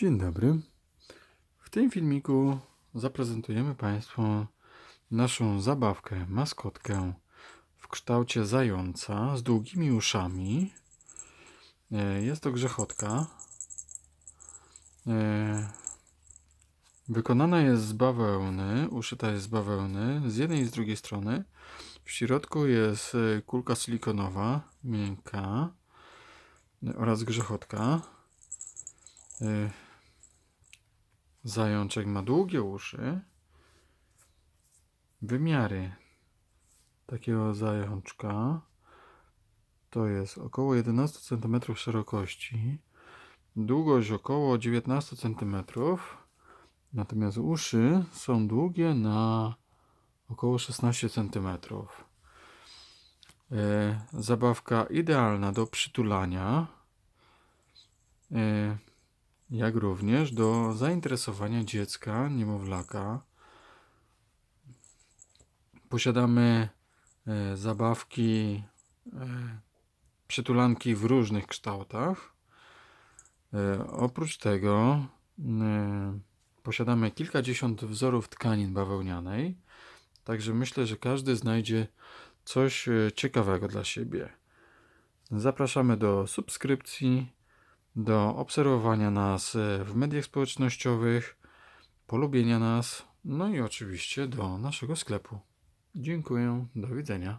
Dzień dobry. W tym filmiku zaprezentujemy Państwu naszą zabawkę, maskotkę w kształcie zająca z długimi uszami. E, Jest to grzechotka. E, Wykonana jest z bawełny, uszyta jest z bawełny z jednej i z drugiej strony. W środku jest e, kulka silikonowa, miękka oraz grzechotka. E, Zajączek ma długie uszy. Wymiary takiego zajączka to jest około 11 cm szerokości, długość około 19 cm, natomiast uszy są długie na około 16 cm. E, Zabawka idealna do przytulania. Jak również do zainteresowania dziecka, niemowlaka. Posiadamy e, zabawki, e, przytulanki w różnych kształtach. E, oprócz tego posiadamy kilkadziesiąt wzorów tkanin bawełnianej, także myślę, że każdy znajdzie coś ciekawego dla siebie. Zapraszamy do subskrypcji do obserwowania nas e, w mediach społecznościowych, polubienia nas, no i oczywiście do naszego sklepu. Dziękuję, do widzenia.